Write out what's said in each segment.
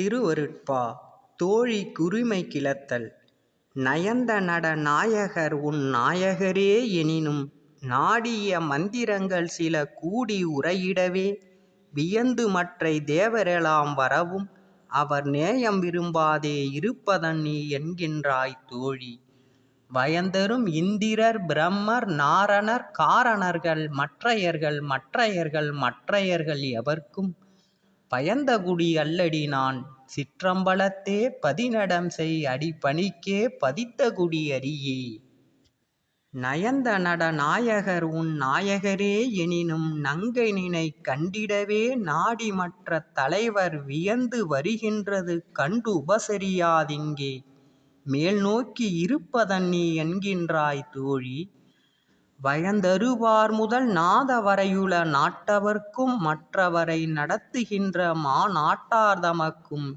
திருவருட்பா தோழி குருமை கிளத்தல் நயந்த நட நாயகர் உன் நாயகரே எனினும் நாடிய மந்திரங்கள் சில கூடி உரையிடவே வியந்து மற்றை தேவரெலாம் வரவும் அவர் நேயம் விரும்பாதே இருப்பதன் நீ என்கின்றாய் தோழி. வயந்தரும் இந்திரர் பிரம்மர் நாரணர் காரணர்கள் மற்றையர்கள் மற்றையர்கள் மற்றையர்கள் எவர்க்கும் பயந்தகுடி அல்லடி நான் சிற்றம்பலத்தே பதினடம் செய் அடிபணிக்கே பதித்தகுடி அறியே நயந்த நட நாயகர் உன் நாயகரே எனினும் நங்கை நினை கண்டிடவே நாடி மற்ற தலைவர் வியந்து வருகின்றது கண்டு உபசரியாதிங்கே மேல் நோக்கி இருப்பதன் நீ என்கின்றாய் தோழி. வயந்தருவார் முதல் நாதவரையுள நாட்டவர்க்கும் மற்றவரை நடத்துகின்ற மாநாட்டார்தமக்கும்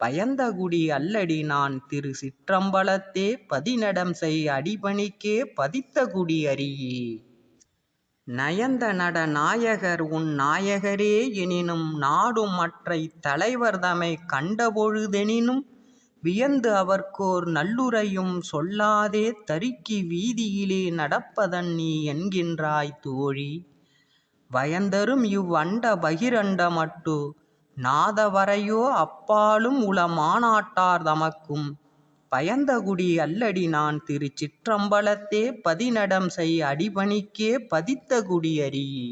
பயந்தகுடி அல்லடி நான் திரு சிற்றம்பலத்தே பதினடம் செய் அடிபணிக்கே பதித்தகுடி அறியே நயந்த நட நாயகர் உன் நாயகரே எனினும் நாடும் மற்றை தலைவர் தமை கண்டபொழுதெனினும் வியந்து அவர்க்கோர் நல்லுரையும் சொல்லாதே தருக்கி வீதியிலே நடப்பதன் நீ என்கின்றாய் தோழி. வயந்தரும் இவ் அண்ட பகிரண்டமட்டு நாதவரையோ அப்பாலும் உள மாநாட்டார் தமக்கும். பயந்தகுடி அல்லடி நான் திருச்சிற்றம்பலத்தே பதினடம் செய் அடிபணிக்கே பதித்தகுடி அறியே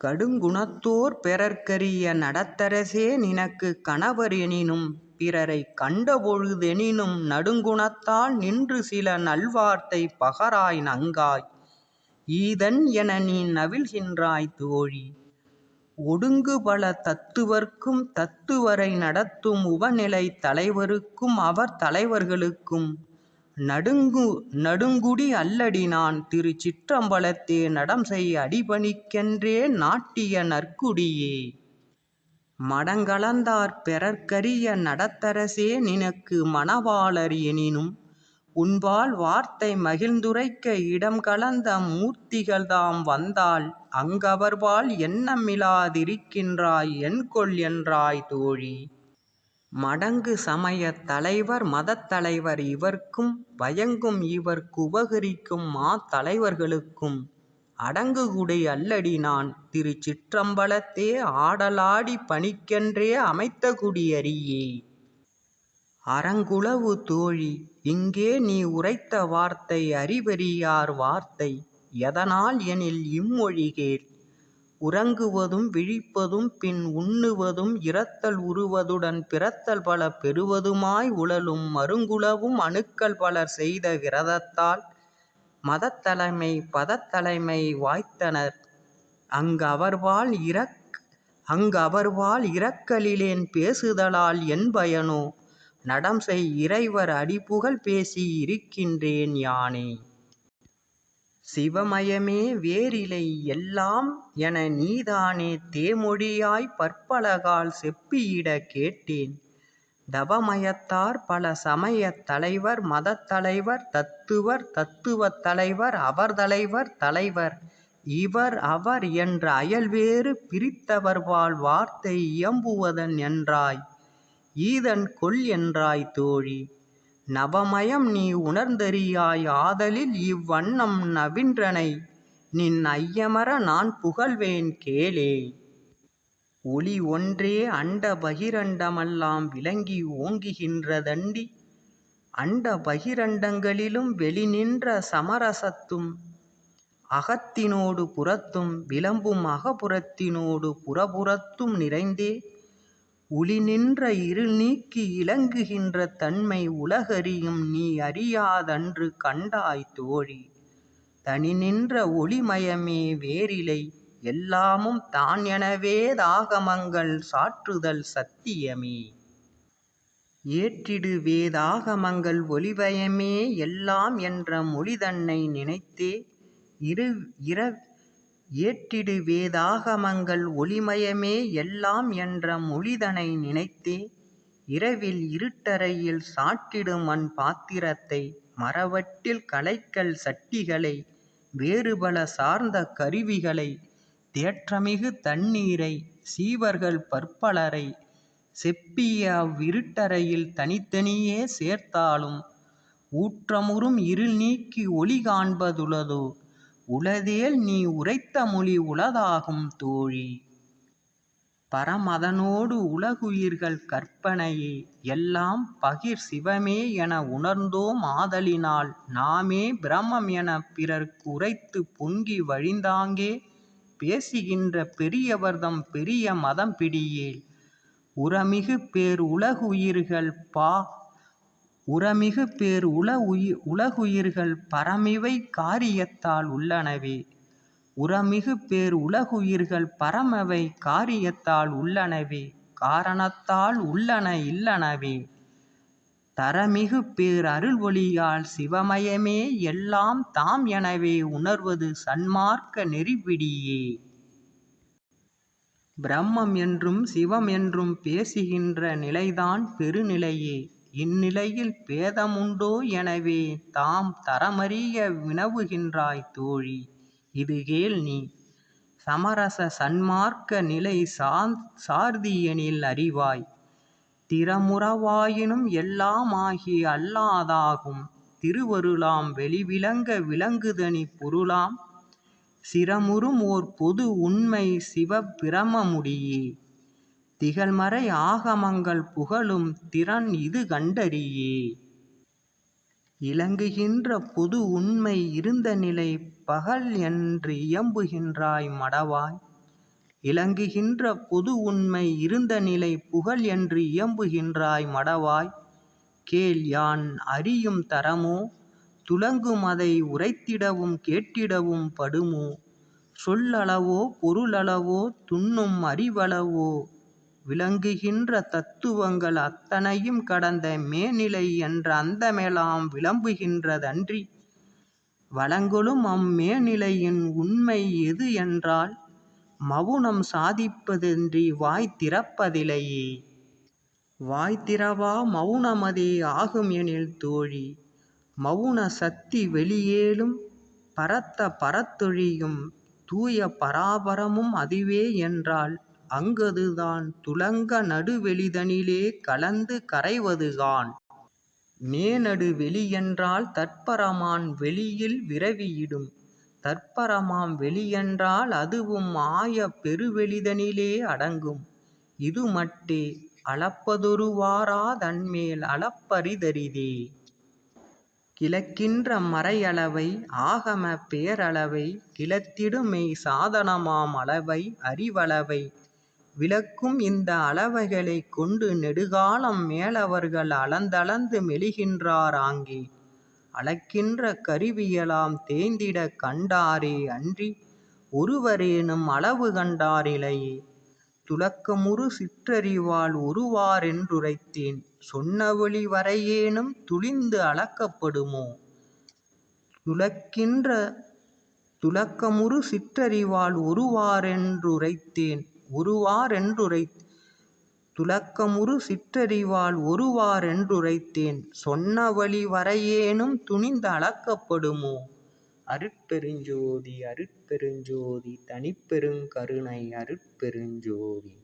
கடுங்குணத்தோர் பெறற்கரிய நடத்தரசே நினக்கு கணவர் எனினும் பிறரை கண்டபொழுதெனினும் நடுங்குணத்தால் நின்று சில நல்வார்த்தை பகராய் நங்காய். ஈதன் என நீ நவில்கின்றாய் தோழி. ஒடுங்குபல தத்துவர்க்கும் தத்துவரை நடத்தும் உபநிலை தலைவருக்கும் அவர் தலைவர்களுக்கும். நடுங்கு நடுங்குடி அல்லடி நான் திரு சிற்றம்பலத்தே நடம் செய் அடிபணிக்கென்றே நாட்டிய நற்குடியே. மடங்கலந்தார் பெறற்கரிய நடத்தரசே நினக்கு மணவாளர் எனினும் உன்பால் வார்த்தை மகிழ்ந்துரைக்க இடம் கலந்த மூர்த்திகள்தாம் வந்தால் அங்கவர்பால் எண்ணமிலாதிருக்கின்றாய் என்கொல் என்றாய் தோழி. மடங்கு சமயத் தலைவர் மதத்தலைவர் இவர்க்கும் வயங்கும் மா மாத்தலைவர்களுக்கும் அடங்குகுடை அல்லடி நான் திரு சிற்றம்பலத்தே ஆடலாடி பணிக்கென்றே அமைத்தகுடி அறியே அறங்குலவு தோழி இங்கே நீ உரைத்த வார்த்தை அறிவறியார் வார்த்தை எதனால் எனில் இம்மொழி கேள். உறங்குவதும் விழிப்பதும் பின் உண்ணுவதும் இரத்தல் உறுவதுடன் பிறத்தல் பல பெறுவதுமாய் உழலும் மருங்குளவும் அணுக்கள் பலர் செய்த விரதத்தால் மதத்தலைமை பதத்தலைமை வாய்த்தனர். அங்கு அவர்பால் இறக் அங்கு அவர்பால் இரக்கலிலேன் பேசுதலால் என் பயனோ? நடம் செய் இறைவர் அடிபுகழ் பேசி இருக்கின்றேன் யானே. சிவமயமே வேறிலை எல்லாம் என நீதானே தேமொழியாய் பற்பலகால் செப்பியிட கேட்டேன். தவமயத்தார் பல சமயத் தலைவர் மதத்தலைவர் தத்துவர் தத்துவத் தலைவர் அவர் தலைவர் தலைவர். இவர் அவர் என்ற அயல்வேறு பிரித்தவர்பால் வார்த்தை இயம்புவதன் என்றாய். ஈதன் கொல் என்றாய் தோழி. நவமயம் நீ உணர்ந்தறியாய் ஆதலில் இவ்வண்ணம் நவின்றனை. நின் ஐயமற நான் புகழ்வேன் கேளே. ஒளி ஒன்றே அண்ட பகிரண்டமெல்லாம் விளங்கி ஓங்குகின்றதண்டி. அண்ட பகிரண்டங்களிலும் வெளிநின்ற சமரசத்தும் அகத்தினோடு புறத்தும் விளம்பும் அகபுறத்தினோடு புறபுறத்தும் நிறைந்தே உளிநின்ற இருள் நீக்கி இலங்குகின்ற தன்மை உலகறியும் நீ அறியாதன்று கண்டாய் தோழி. தனி நின்ற ஒளிமயமே வேறிலை எல்லாமும் தான் எனவே தாகமங்கள் சாற்றுதல் சத்தியமே. ஏற்றிடு வேதாகமங்கள் ஒளிவயமே எல்லாம் என்ற மொழிதன்னை நினைத்தே இரு இர ஏற்றிடு வேதாகமங்கள் ஒளிமயமே எல்லாம் என்ற மொழிதனை நினைத்தே இரவில் இருட்டறையில் சாற்றிடும் மண் பாத்திரத்தை மரவட்டில் கலைக்கல் சட்டிகளை வேறுபல சார்ந்த கருவிகளை தேற்றமிகு தண்ணீரை சீவர்கள் பற்பலரை செப்பிய அவ்விருட்டறையில் தனித்தனியே சேர்த்தாலும் ஊற்றமுறும் இருள் நீக்கி ஒளி காண்பதுளதோ உளதேல் நீ உரைத்த மொழி உளதாகும் தோழி. பரமதனோடு உலகுயிர்கள் கற்பனையே எல்லாம் பகிர் சிவமே என உணர்ந்தோம் ஆதலினால் நாமே பிரமம் எனப் பிறர்க்கு உரைத்துப் பொங்கி வழிந்தாங்கே பேசுகின்ற பெரியவர்தம் பெரிய மதம் பிடியேல். உரமிகு பேர் உலகுயிர்கள் பா உரமிகு பேர் உல உலகுயிர்கள் பரமிவை காரியத்தால் உள்ளனவே. உரமிகு பேர் உலகுயிர்கள் பரமவை காரியத்தால் உள்ளனவே. காரணத்தால் உள்ளன இல்லனவே. தரமிகு பேர் அருள்ஒளியால் சிவமயமே எல்லாம் தாம் எனவே உணர்வது சன்மார்க்க நெறிப்பிடியே. பிரம்மம் என்றும் சிவம் என்றும் பேசுகின்ற நிலைதான் பெருநிலையே. இந்நிலையில் பேதமுண்டோ எனவே தாம் தரமறிய வினவுகின்றாய் தோழி இது கேள் நீ. சமரச சன்மார்க்க நிலை சார்தியெனில் அறிவாய். திறமுறவாயினும் எல்லாம் ஆகி அல்லாதாகும் திருவருளாம் வெளிவிளங்க விளங்குதனி பொருளாம் சிறமுறும் ஓர் பொது உண்மை சிவப்பிரம முடியே. திகழ்மறை ஆகமங்கள் புகழும் திறன் இது கண்டறியே. இலங்குகின்ற பொது உண்மை இருந்தநிலை பகல் என்று இயம்புகின்றாய் மடவாய் இலங்குகின்ற பொது உண்மை இருந்தநிலை புகழ் என்று இயம்புகின்றாய் மடவாய். கேள் யான் அறியும் தரமோ? துலங்கும் அதை உரைத்திடவும் கேட்டிடவும் படுமோ? சொல்லளவோ பொருளளவோ துன்னும் அறிவளவோ? விளங்குகின்ற தத்துவங்கள் அத்தனையும் கடந்த மேநிலை என்ற அந்தமெலாம் விளம்புகின்ற தன்றி வழங்கொளும் அம் மேநிலையின் உண்மை எது என்றால் மவுனம் சாதிப்பதன்றி வாய் திறப்பதிலையே. வாய் திறவா மவுனமதே ஆகும் எனில் தோழி மவுன சத்தி வெளியேழும் பரத்த பரத்தொழியும் தூய பராபரமும் அதுவே என்றால் அங்கதுதான் துலங்க நடுவெளிதனிலே கலந்து கரைவதுகான் மேநடு வெளியென்றால் தற்பரமான் வெளியில் விரவியிடும் தற்பரமாம் வெளியென்றால் அதுவும் ஆய பெருவெளிதனிலே அடங்கும் இதுமட்டே அளப்பதொருவாறா தன்மேல் அளப்பரிதரிதே. கிளக்கின்ற மறையளவை ஆகமப் பேரளவை கிளத்திடும் சாதனமாம் அளவை அறிவளவை விளக்கும் இந்த அளவைகளைக் கொண்டு நெடுகாலம் மேலவர்கள் அளந்தளந்து மெலிகின்றார் ஆங்கே. அளக்கின்ற கருவியலாம் தேய்ந்திடக் கண்டாரே அன்றி ஒருவரேனும் அளவு கண்டாரிலையே துலக்கமுறு துளக்கமுறு சிற்றறிவால் ஒருவாறென் சொன்னவழி வரையேனும் துணிந்து அளக்கப்படுமோ? துளக்கமுறு சிற்றறிவால் ஒருவாறென் றுரைத்தேன் துலக்கமுறு சிற்றறிவால் ஒருவாரென்றுரைத்தேன் சொன்ன சொன்னவழி வரையேனும் துணிந்து அளக்கப்படுமோ? அருட்பெருஞ்சோதி அருட்பெருஞ்சோதி தனிப்பெருங் கருணை அருட்பெருஞ்சோதி